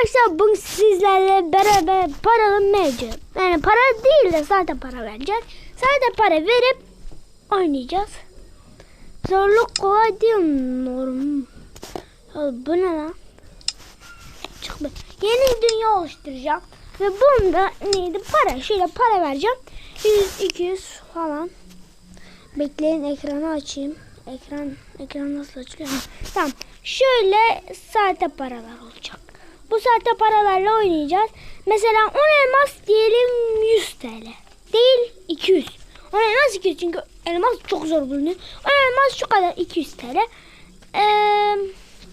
Arkadaşlar bugün sizlerle beraber paralı mevcut. Yani para değil de zaten para vereceğiz. Zaten para verip oynayacağız. Zorluk kolay değil norm. Bu ne lan? Çık be. Yeni dünya oluşturacağım. Ve bunda neydi? Para. Şöyle para vereceğim. 100, 200 falan. Bekleyin ekranı açayım. Ekran ekran nasıl açılıyor? Tamam. Şöyle sahte paralar olacak. Bu sahte paralarla oynayacağız. Mesela 10 elmas diyelim 100 TL. Değil 200. 10 elmas 200 çünkü elmas çok zor bulunuyor. 10 elmas şu kadar 200 TL. Ee,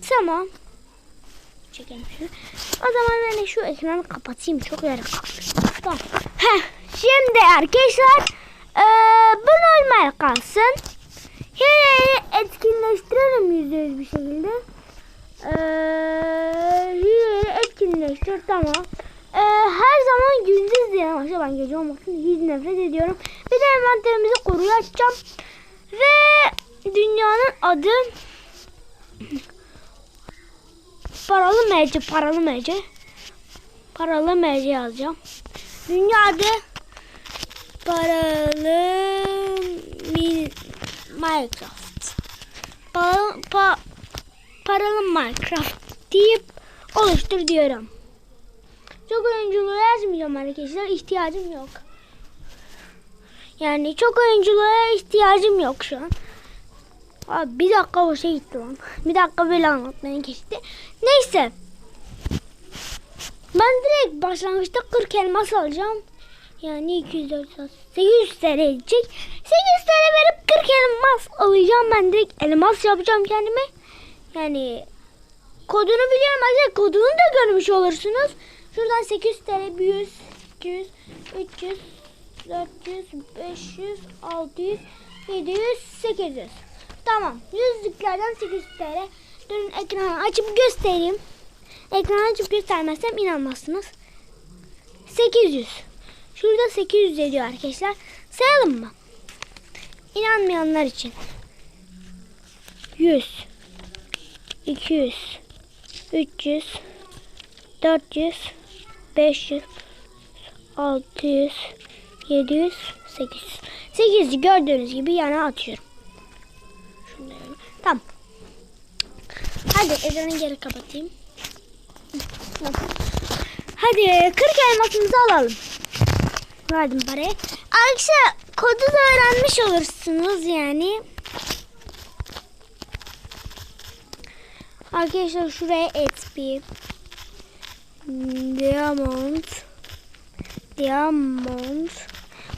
tamam. Çekelim şunu. O zaman ben de şu ekranı kapatayım. Çok yer kaldı. Tamam. Heh, şimdi arkadaşlar ee, bu normal kalsın. Hileyi etkinleştirelim yüzde yüz bir şekilde. Ee, etkinleştir tamam. Ee, her zaman gündüz diye başla ben gece olmasın hiç nefret ediyorum. Bir de envanterimizi koruyu açacağım. Ve dünyanın adı paralı MC paralı MC paralı MC yazacağım. Dünya adı paralı mi, Minecraft. Paralı, pa, paralı Minecraft deyip oluştur diyorum. Çok oyunculuğu yazmayacağım arkadaşlar. ihtiyacım yok. Yani çok oyunculuğa ihtiyacım yok şu an. Abi bir dakika boşa gitti lan. Bir dakika böyle anlatmaya geçti. Neyse. Ben direkt başlangıçta 40 elmas alacağım. Yani 200 400 800 TL edecek. 800 TL verip 40 elmas alacağım. Ben direkt elmas yapacağım kendime. Yani kodunu biliyorum. Ayrıca kodunu da görmüş olursunuz. Şuradan 800 TL 100 200 300 400 500 600 700 800 Tamam. Yüzlüklerden 800 TL. Durun ekranı açıp göstereyim. Ekranı açıp göstermezsem inanmazsınız. 800. Şurada 800 ediyor arkadaşlar. Sayalım mı? İnanmayanlar için. 100 200 300 400 500 600 700 800 800 gördüğünüz gibi yana atıyorum. Şunları. Tamam. Hadi ekranı geri kapatayım. Hadi 40 elmasımızı alalım. Verdim parayı. Arkadaşlar kodu da öğrenmiş olursunuz yani. Arkadaşlar şuraya XP Diamond Diamond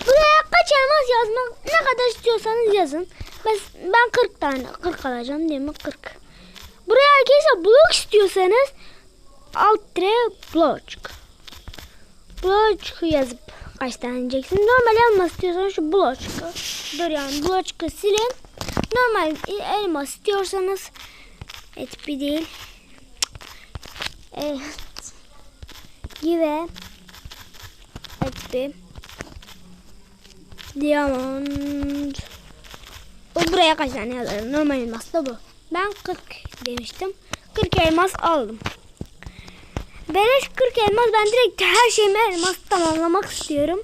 Buraya kaç elmas yazmak ne kadar istiyorsanız yazın. Ben, ben 40 tane 40 alacağım değil mi? 40. Buraya arkadaşlar blok istiyorsanız alt tire blok. Blok yazıp kaç tane diyeceksin. Normal elmas istiyorsanız şu blok. Dur yani blok silin. Normal elmas istiyorsanız et bir değil. Evet. Give et bir. Diamond. O buraya kaç tane yazarım. Normal elmas da bu. Ben 40 demiştim. 40 elmas aldım. Beleş 40 elmas. Ben direkt her şeyimi elmas tamamlamak istiyorum.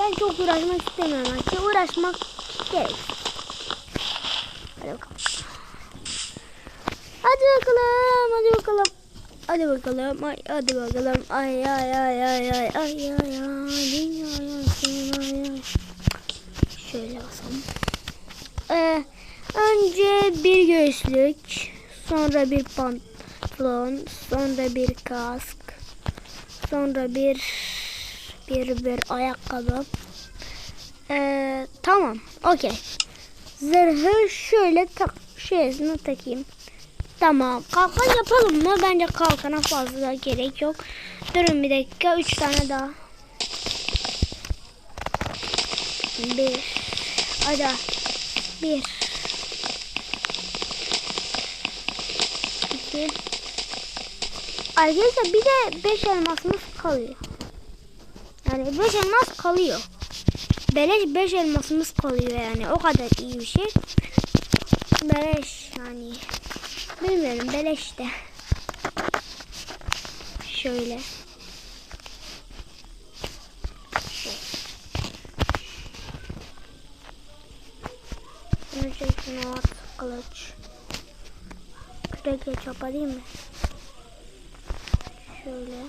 Ben çok uğraşmak istemiyorum. Artık. Uğraşmak gerek. Hadi bakalım. Hadi bakalım. Hadi bakalım. Hadi bakalım. Ay, hadi bakalım. Ay ay ay ay ay ay ay ay. Dünya ay ay. Şöyle basalım. Ee, önce bir göğüslük, sonra bir pantolon, sonra bir kask, sonra bir bir bir ayakkabı. Ee, tamam, okey. Zırhı şöyle tak, şöylesine takayım. Tamam, kalkan yapalım mı? Bence kalkana fazla gerek yok. Durun bir dakika, üç tane daha. Bir, hadi. Bir. İki. Arkadaşlar bir de beş elmasımız kalıyor. Yani beş elmas kalıyor. Beleş beş elmasımız kalıyor yani. O kadar iyi bir şey. Beleş yani. Bilmiyorum beleş de. Şöyle. Şunu at kılıç. Kürekle çapa değil mi? Şöyle.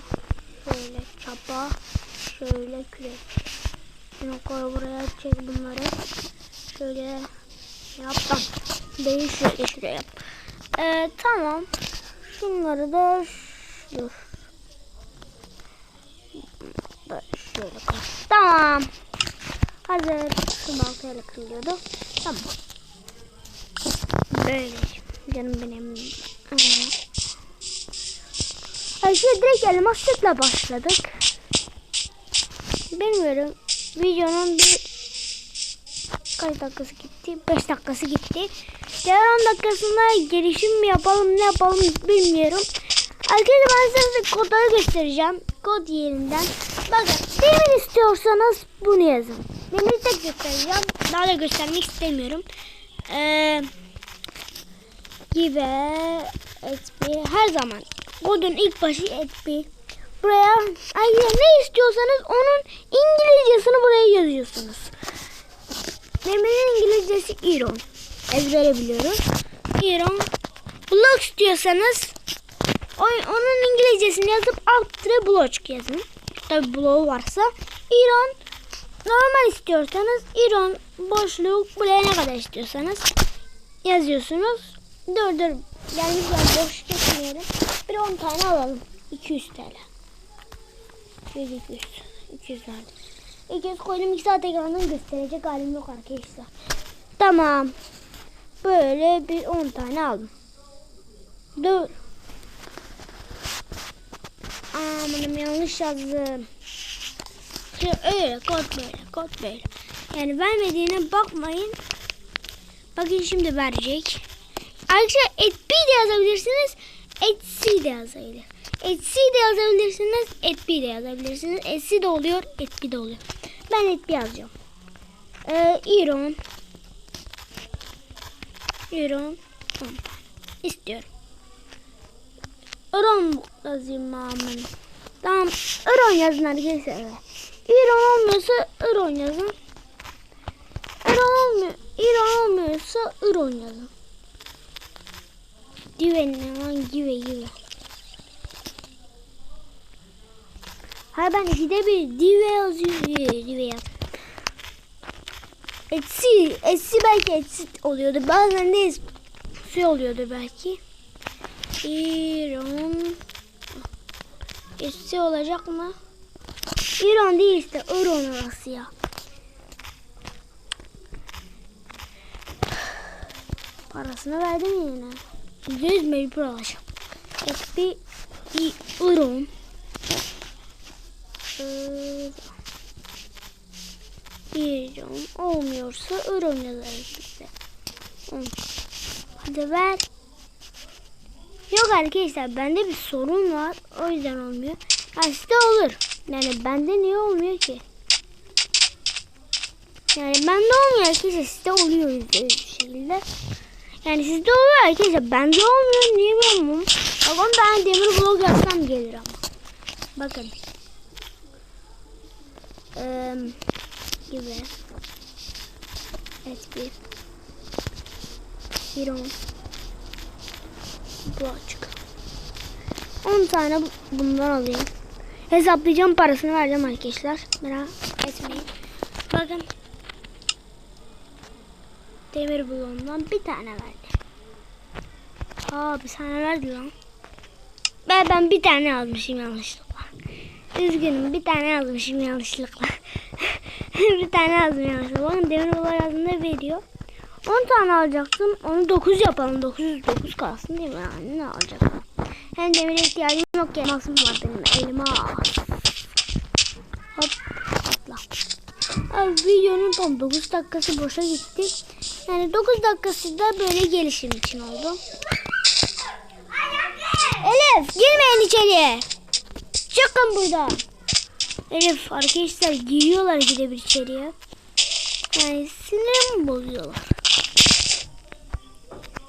Şöyle çapa. Şöyle kürek. Şunu koy buraya çek bunları. Şöyle yaptım. Değil şöyle yap. Ee, tamam. Şunları da dur. Şöyle koy. Tamam. Hazır. Şu baltayla kırılıyordu. Tamam. Böyle. Canım benim. Ay şey direkt elmaslıkla başladık. Bilmiyorum. Videonun bir kaç dakikası gitti? 5 dakikası gitti. Diğer 10 dakikasında gelişim mi yapalım ne yapalım bilmiyorum. Arkadaşlar ben size kodları göstereceğim. Kod yerinden. Bakın demir istiyorsanız bunu yazın. Demiri tek göstereceğim. Daha da göstermek istemiyorum. Eee gibi etbi her zaman kodun ilk başı etbi buraya ay ne istiyorsanız onun İngilizcesini buraya yazıyorsunuz. Demirin İngilizcesi Iron. Ezbere biliyoruz. Iron. Block istiyorsanız onun İngilizcesini yazıp alt block yazın. Tabi bloğu varsa. Iron normal istiyorsanız Iron boşluk buraya ne kadar istiyorsanız yazıyorsunuz. Dur dur. Gelmişler boş geçmeyelim. Bir 10 tane alalım. 200 TL. 100 200. 200 verdim. 200 koydum 2 saat ekrandan gösterecek halim yok arkadaşlar. Tamam. Böyle bir 10 tane aldım. Dur. Amanım yanlış yazdım. Öyle kod böyle kod böyle. Yani vermediğine bakmayın. Bakın şimdi verecek. Arkadaşlar etbi de yazabilirsiniz. Etsi de yazabilir. Etsi de yazabilirsiniz. Etbi de yazabilirsiniz. Etsi de oluyor. Etbi de oluyor. Ben etbi yazacağım. Ee, İron. İron. Tamam. İstiyorum. İron yazayım aman. Tamam. İron yazın arkadaşlar. İron olmuyorsa İron yazın. İron olmuyor. İron olmuyorsa İron yazın. Dive ne lan give give. Ha ben ikide bir dive yazıyor. Etsi, etsi belki etsi oluyordu. Bazen de etsi oluyordu belki. İron. Etsi olacak mı? İron değil işte. İron orası ya. Parasını verdim yine. Yüz mecbur alacağım. Epi i İron olmuyorsa yazarız bize. Hadi ver. Yok arkadaşlar bende bir sorun var. O yüzden olmuyor. Ha sizde olur. Yani bende niye olmuyor ki? Yani bende olmuyor arkadaşlar sizde oluyor bir şekilde. Yani sizde oluyor arkadaşlar. Bende olmuyor. Niye bilmiyorum. Bak onu ben demir blok yazsam gelir ama. Bakın. Ee, gibi. Evet bir. On. Bu açık. 10 tane bu- bundan alayım. Hesaplayacağım parasını vereceğim arkadaşlar. Merak etmeyin. Bakın. Demir bloğundan bir tane verdi. Aa bir tane verdi lan. Ben, ben bir tane almışım yanlışlıkla. Üzgünüm bir tane yazmışım yanlışlıkla. bir tane yazdım yanlışlıkla. Bakın demir bloğu yazdığında veriyor. 10 tane alacaktım. Onu 9 yapalım. 9 9 kalsın değil mi? Yani ne alacaktım? Hem demire ihtiyacım yok ki. Elmasım var benim. Elma. Hop. Atla. Abi videonun tam 9 dakikası boşa gitti. Yani 9 dakikası da böyle gelişim için oldu. Elif girmeyin içeriye. Çıkın buradan. Elif arkadaşlar giriyorlar bir içeriye. Yani sinirimi bozuyorlar.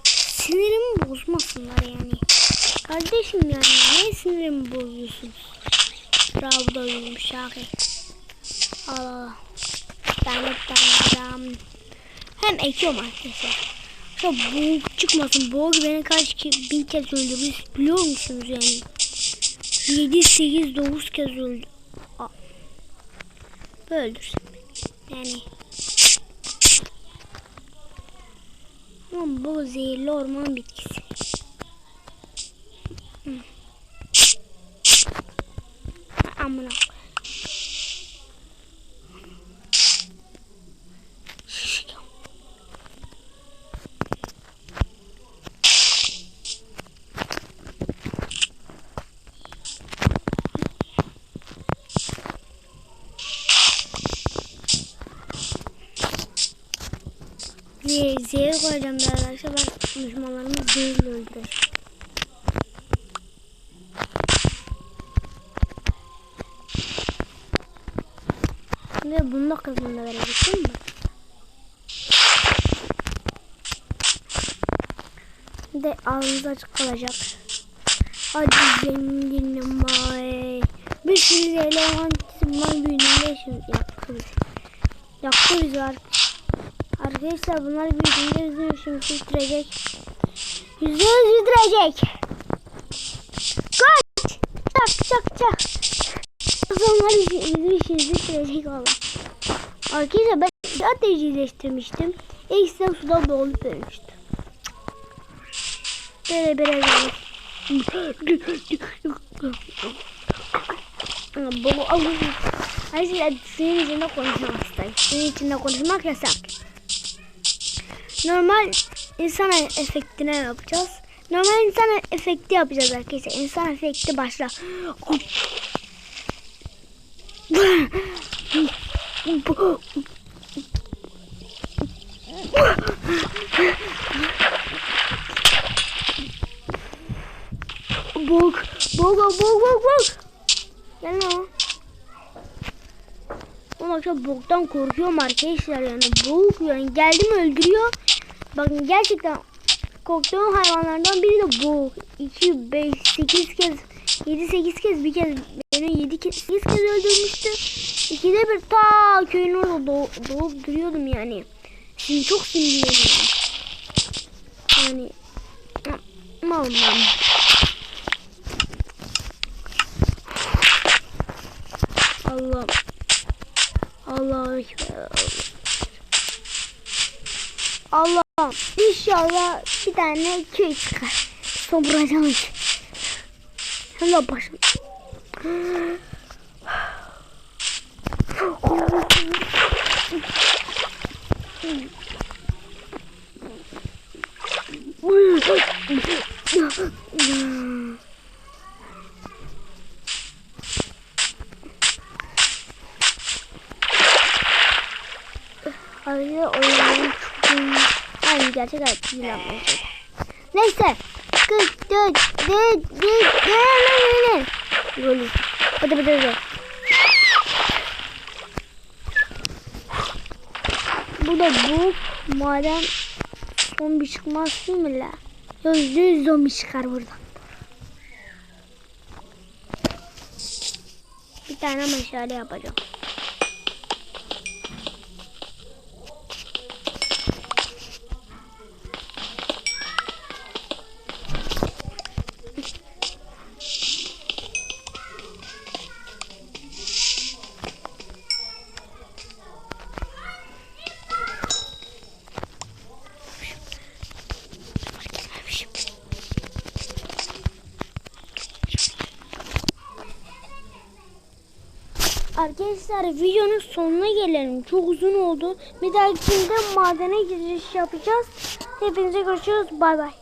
Sinirimi bozmasınlar yani. Kardeşim yani niye sinirimi bozuyorsunuz? Bravo da yumuşak. Allah. Ben ben Hem ekiyorum arkadaşlar. Şu boğuk çıkmasın. Boğuk beni kaç bin kez öldürmüş biliyor musunuz yani? 7, 8, 9 kez öldü. Öldürsün. Yani. Ama bu zehirli orman bitkisi. Zehir, zehir koyacağım biraz arkadaşlar. Ben düşmanlarımı zehirle öldüreceğim. Şimdi bunu da verecektim mi? Şimdi ağzınız açık kalacak. Hadi zenginim ay. Bir sürü eleman man büyüdüğünde şimdi yakıyoruz. Yakıyoruz artık. Arkadaşlar bunlar büyüdüğünde yüzünü şimdi bitirecek. Yüzünü bitirecek. Kaç! Çak çak çak. Onlar yüzünü şimdi bitirecek valla. Arkadaşlar ben ateşleştirmiştim. İkisi suda boğulup ölmüştü. Böyle biraz Bu alın. Arkadaşlar suyun içinde konuşmak istedim. İçinde konuşmak yasak. Normal insan efektine yapacağız. Normal insan efekti yapacağız arkadaşlar. İnsan efekti başla. Bok, bok, bok, bok, bok. Gelme o. Ama çok boktan korkuyorum arkadaşlar yani. Bok yani geldi mi öldürüyor. Bakın gerçekten korktuğum hayvanlardan biri de bok. 2, 5, 8 kez, 7, 8 kez bir kez beni 7 kez, 8 kez öldürmüştü. İkide bir ta köyün orada doğ, doğup duruyordum yani. Şimdi çok sinirleniyorum. Yani ben. Allah. Allah ekber. Allah. İnşallah bir tane köy çıkar. Somuracağım. De başım. Ayrıca oyunun çok iyi. Aynı gerçek hayat yılanmaya Neyse. Kız, dört, dört, dört, dört, dört, Golü. Hadi hadi hadi. Bu da bu maden zombi çıkmaz değil mi la? Yüzde yüz zombi çıkar buradan. Bir tane meşale yapacağım. Arkadaşlar videonun sonuna gelelim. Çok uzun oldu. Bir dahakinde madene giriş yapacağız. Hepinize görüşürüz. Bay bay.